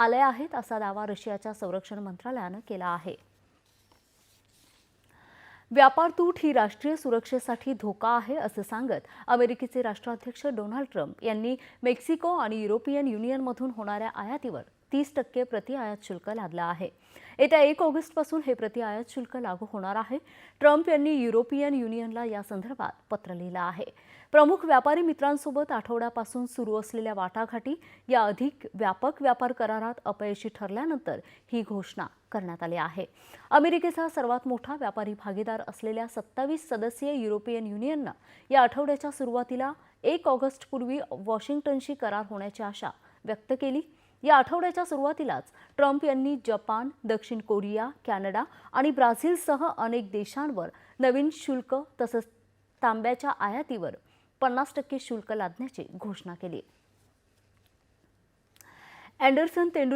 आले आहेत असा दावा रशियाच्या संरक्षण मंत्रालयानं केला आहे. व्यापार तूट ही राष्ट्रीय सुरक्षेसाठी धोका आहे असं सांगत अमेरिकेचे राष्ट्राध्यक्ष डोनाल्ड ट्रम्प यांनी मेक्सिको आणि युरोपियन युनियनमधून होणाऱ्या आयातीवर तीस टक्के प्रति आयात शुल्क लादलं आहे. येत्या एक ऑगस्टपासून हे प्रति आयात शुल्क लागू होणार आहे. ट्रम्प यांनी युरोपियन युनियनला या संदर्भात पत्र लिहिलं आहे. प्रमुख व्यापारी मित्रांसोबत आठवड्यापासून सुरू असलेल्या वाटाघाटी या अधिक व्यापक व्यापार करारात अपयशी ठरल्यानंतर ही घोषणा करण्यात आली आहे. अमेरिकेचा सर्वात मोठा व्यापारी भागीदार असलेल्या सत्तावीस सदस्यीय युरोपियन युनियननं या आठवड्याच्या सुरुवातीला एक ऑगस्टपूर्वी वॉशिंग्टनशी करार होण्याची आशा व्यक्त केली. या आठवड्याच्या सुरुवातीलाच ट्रम्प यांनी जपान दक्षिण कोरिया कॅनडा आणि ब्राझीलसह अनेक देशांवर नवीन शुल्क तसंच तांब्याच्या आयातीवर पन्नास टक्के शुल्क लादण्याची घोषणा केली. अँडरसन तेंडुल